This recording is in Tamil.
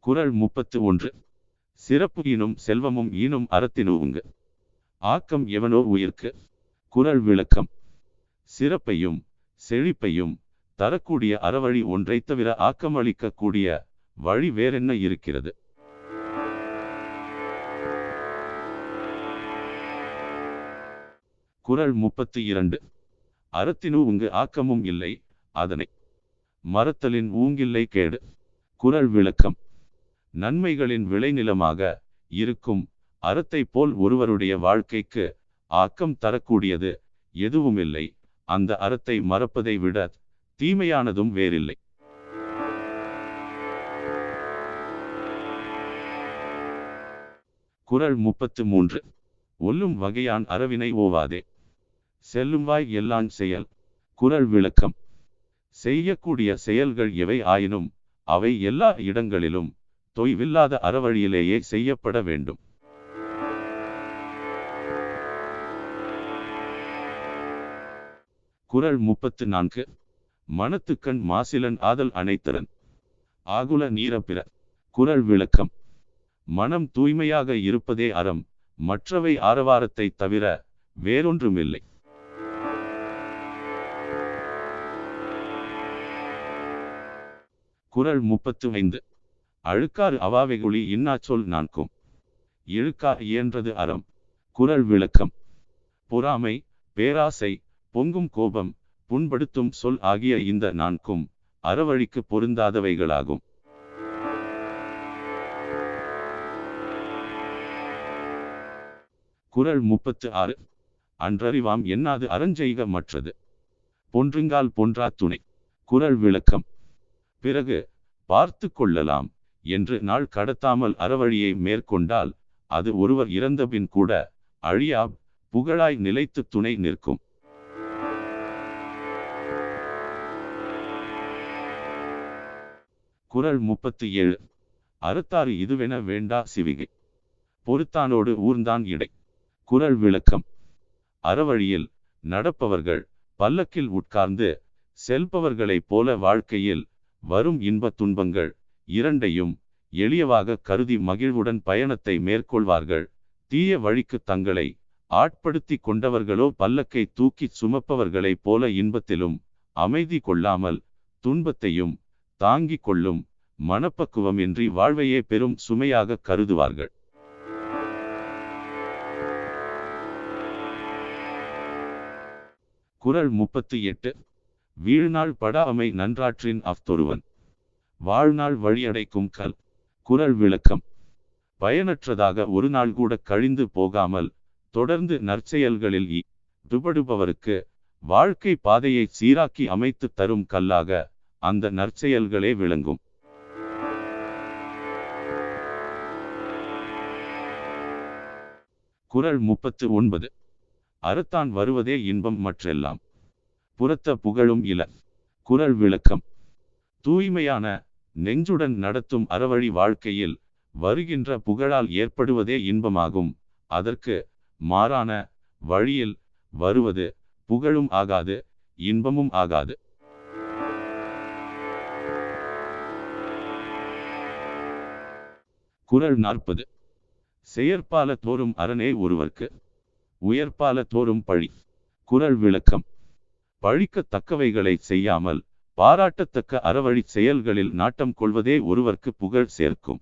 குறள் முப்பத்து ஒன்று. சிறப்பு ஈனும் செல்வமும் ஈனும் அறத்தினுவுங்கு ஆக்கம் எவனோ உயிர்க்கு. குறள் விளக்கம். சிறப்பையும் செழிப்பையும் தரக்கூடிய அறவழி ஒன்றை தவிர ஆக்கமளிக்கக்கூடிய வழி வேறென்ன இருக்கிறது? குறள் முப்பத்தி இரண்டு. அறத்தினு உங்கு ஆக்கமும் இல்லை அதனை. மறத்தலின் ஊங்கில்லை கேடு. குறள் விளக்கம். நன்மைகளின் விளைநிலமாக இருக்கும். அறத்தை போல் ஒருவருடைய வாழ்க்கைக்கு ஆக்கம் தரக்கூடியது எதுவுமில்லை. அந்த அறத்தை மறப்பதை விட தீமையானதும் வேறில்லை. குறள் முப்பத்து மூன்று. ஒல்லும் வகையான் அறவினை ஓவாதே. செல்லும் வாய் எல்லான் செயல். குறள் விளக்கம். செய்யக்கூடிய செயல்கள் எவை ஆயினும் அவை எல்லா இடங்களிலும் தொய்வில்லாத அறவழியிலேயே செய்யப்பட வேண்டும். குரல் முப்பத்து நான்கு. மனத்துக்கண் மாசிலன் ஆதல் அனைத்தரன் ஆகுல நீரப்பிற. குரல் விளக்கம். மனம் தூய்மையாக இருப்பதே அறம். மற்றவை ஆரவாரத்தை தவிர வேறொன்றுமில்லை. குரல் முப்பத்து ஐந்து. அழுக்காறு அவாவெகுளி இன்னாச்சொல் நான்கும். இழுக்கா இயன்றது அறம். குரல் விளக்கம். பொறாமை பேராசை பொங்கும் கோபம் புண்படுத்தும் சொல் ஆகிய இந்த நான்கும் அறவழிக்கு பொருந்தாதவைகளாகும். குறள் முப்பத்து ஆறு அன்றறிவாம் என்னாது அறஞ்செய்க மற்றது. பொன்றுங்கால் பொன்றா துணை. குரல் விளக்கம். பிறகு பார்த்து கொள்ளலாம். என்று நாள் கடத்தாமல் அறவழியை மேற்கொண்டால் அது ஒருவர் இறந்தபின் கூட அழியா புகழாய் நிலைத்து துணை நிற்கும். குரல் முப்பத்தி ஏழு. அறுத்தாறு இதுவென வேண்டா சிவிகை. பொறுத்தானோடு ஊர்ந்தான் இடை. குரல் விளக்கம். அறவழியில் நடப்பவர்கள் பல்லக்கில் உட்கார்ந்து செல்பவர்களைப் போல வாழ்க்கையில் வரும் இன்பத் துன்பங்கள் இரண்டையும் எளியவாக கருதி மகிழ்வுடன் பயணத்தை மேற்கொள்வார்கள். தீய வழிக்கு தங்களை ஆட்படுத்தி கொண்டவர்களோ பல்லக்கை தூக்கிச் சுமப்பவர்களைப் போல இன்பத்திலும் அமைதி கொள்ளாமல் துன்பத்தையும் தாங்கிக் கொள்ளும் மனப்பக்குவமின்றி வாழ்வையே பெரும் சுமையாக கருதுவார்கள். குறள் முப்பத்தி எட்டு. வீழ்நாள் படாமை நன்றாற்றின் அஃதொருவன். வாழ்நாள் வழியடைக்கும் கல் குறள் விளக்கம். பயனற்றதாக ஒரு நாள் கூட கழிந்து போகாமல் தொடர்ந்து நற்செயல்களில் ஈடுபடுபவருக்கு வாழ்க்கை பாதையை சீராக்கி அமைத்து தரும் கல்லாக அந்த நற்செயல்களே விளங்கும். குறள் முப்பத்து ஒன்பது. அறத்தான் வருவதே இன்பம் மற்றெல்லாம். புறத்த புகழும் இல குறள் விளக்கம். தூய்மையான நெஞ்சுடன் நடத்தும் அறவழி வாழ்க்கையில் வருகின்ற புகழால் ஏற்படுவதே இன்பமாகும். அதற்கு மாறான வழியில் வருவது புகழும் ஆகாது இன்பமும் ஆகாது. குரல் நாற்பது. செயற்பால தோறும் அரணே ஒருவர்க்கு உயர்பால தோறும் பழி. குரல் விளக்கம். பழிக்கத்தக்கவைகளை செய்யாமல் பாராட்டத்தக்க அறவழி செயல்களில் நாட்டம் கொள்வதே ஒருவர்க்கு புகழ் சேர்க்கும்.